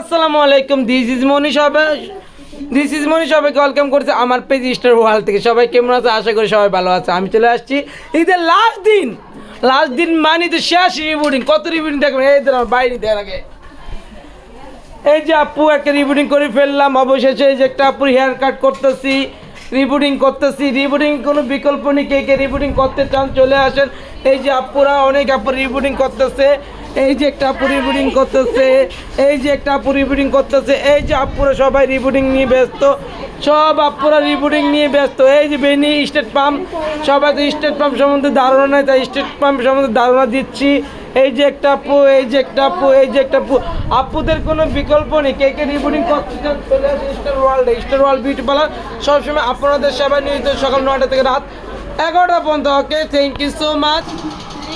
আসসালামু আলাইকুম this is Moni this is Moni সবাইকে ওয়েলকাম করছে আমার পেজ স্টার ওয়ার্ল্ড থেকে। সবাই কেমন আছে? আশা করি সবাই ভালো আছে। আমি চলে আসছি। ঈদের লাস্ট দিন লাস্ট দিন মানি তো শেষ কত দেখবেন? এই ধর বাইরে দেওয়ার আগে। এই যে আপু, একটা রিবুটিং করে ফেললাম। অবশেষে এই যে একটা আপুর হেয়ার কাট করতেছি। রিবুটিং করতেছি। রিবুটিং কোনো বিকল্প নেই। কে কে রিবুটিং করতে চান চলে আসেন। এই যে আপুরা, অনেক আপু রিবুটিং করতেছে। এই যে একটা আপু রিবুটিং করতেছে, এই যে একটা আপু রিবুটিং করতেছে, এই যে আপুরা সবাই রিবুটিং নিয়ে ব্যস্ত, সব আপুরা রিবুটিং নিয়ে ব্যস্ত। এই যে বেনি স্টেট পাম্প সবাই তো স্টেট পাম্প সম্বন্ধে ধারণা নেই, তাই স্টেট পাম্প সম্বন্ধে ধারণা দিচ্ছি। এই যে একটা আপু, এই যে একটা আপু, এই যে একটা আপু। আপুদের কোনো বিকল্প নেই, কে কে রিবুটিং করতে চলে আসে star world star world beauty parlour সবসময় আপনাদের সেবায় নিয়োজিত, সকাল নয়টা থেকে রাত এগারোটা পর্যন্ত। Okay thank you so much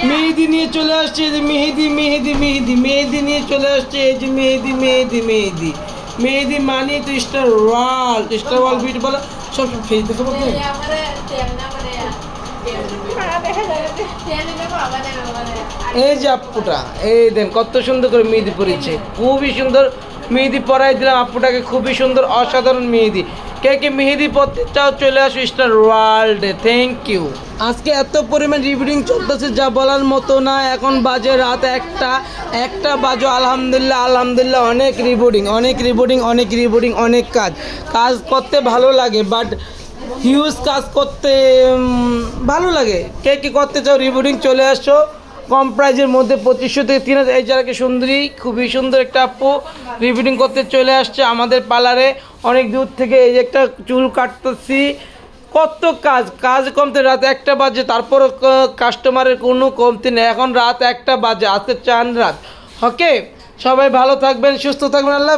mehendi নিয়ে চলে আসছে যে মেহেদি মেহেদি মেহেদি মেহেদি নিয়ে চলে আসছে এই যে মেহেদি মেহেদি মেহেদি। মেহেদি মানে তো star world star world beauty parlour সব ফেস দেখো বলতে এই যে আপুটা এই দেন কত সুন্দর করে মেহেদি পরেছে। খুবই সুন্দর মেহেদি পরাই দিলাম আপুটাকে খুবই সুন্দর অসাধারণ মেহেদি। কে কে মেহেদি পরতে চাও চলে আসো স্টার ওয়ার্ল্ডে। থ্যাংক ইউ আজকে এত পরিমাণ রিভিডিং চলতেছে যা বলার মতো না। এখন বাজে রাত একটা। একটা বাজো, আলহামদুলিল্লাহ আলহামদুলিল্লাহ, অনেক রিবোর্ডিং অনেক রিবোর্ডিং অনেক রিবোর্ডিং অনেক কাজ। কাজ করতে ভালো লাগে বাট হিউজ কাজ করতে ভালো লাগে। কে কী করতে চাও রিবোর্ডিং চলে আসো। কম প্রাইজের মধ্যে পঁচিশশো থেকে তিন হাজার। এই যারাকে সুন্দরী, খুবই সুন্দর একটা আপু রিপিটিং করতে চলে আসছে আমাদের পার্লারে। অনেক দূর থেকে এই একটা চুল কাটতেছি। কত কাজ কাজ কমতে রাত একটা বাজে, তারপরও কাস্টমারের কোনো কমতি নেই। এখন রাত একটা বাজে, আজকে চান রাত। ওকে সবাই ভালো থাকবেন, সুস্থ থাকবেন, আল্লাহ